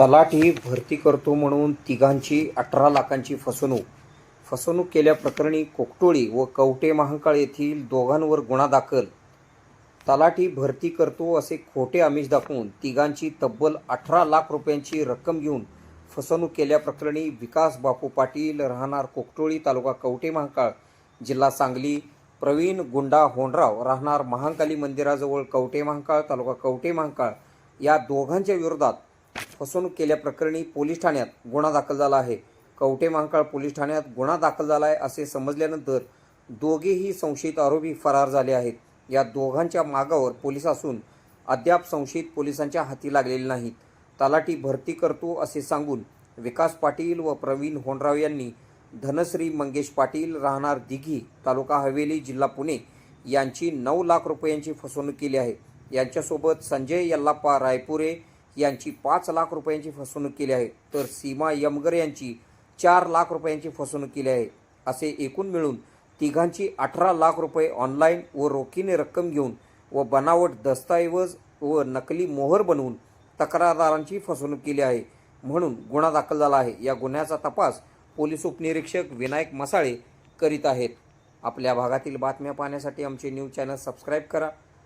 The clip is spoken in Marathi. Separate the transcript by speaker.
Speaker 1: तलाठी भरती करतो म्हणून तिघांची अठरा लाखांची फसवणूक. फसवणूक केल्याप्रकरणी कोकटोळी व कवटे महांकाळ येथील दोघांवर गुन्हा दाखल. तलाठी भरती करतो असे खोटे आमिष दाखवून तिघांची तब्बल अठरा लाख रुपयांची रक्कम घेऊन फसवणूक केल्याप्रकरणी विकास बापू पाटील राहणार कोकटोळी तालुका कवटे महांकाळ जिल्हा सांगली. प्रवीण गुंडा होणराव राहणार महांकाली मंदिराजवळ कवटे महांकाळ तालुका कवटे महांकाळ. या दोघांच्या विरोधात फसवणूक केल्याप्रकरणी पोलीस ठाण्यात गुन्हा दाखल झाला आहे. कवटे महाकाळ पोलीस ठाण्यात गुन्हा दाखल झाला आहे असे समजल्यानंतर दोघेही संशयित आरोपी फरार झाले आहेत. या दोघांच्या मागावर पोलीस असून अद्याप संशयित पोलिसांच्या हाती लागलेले नाहीत. तलाठी भरती करतो असे सांगून विकास पाटील व प्रवीण होंडराव यांनी धनश्री मंगेश पाटील राहणार दिघी तालुका हवेली जिल्हा पुणे यांची नऊ लाख रुपयांची फसवणूक केली आहे. यांच्यासोबत संजय यल्लाप्पा रायपुरे यांची पाच लाख रुपयांची फसवणूक केली आहे. तर सीमा यमगर यांची चार लाख रुपयांची फसवणूक केली आहे. असे एकूण मिळून तिघांची अठरा लाख रुपये ऑनलाईन व रोखीने रक्कम घेऊन व बनावट दस्तऐवज व नकली मोहर बनवून तक्रारदारांची फसवणूक केली आहे म्हणून गुन्हा दाखल झाला आहे. या गुन्ह्याचा तपास पोलीस उपनिरीक्षक विनायक मसाळे करीत आहेत. आपल्या भागातील बातम्या पाहण्यासाठी आमचे न्यूज चॅनल सबस्क्राईब करा.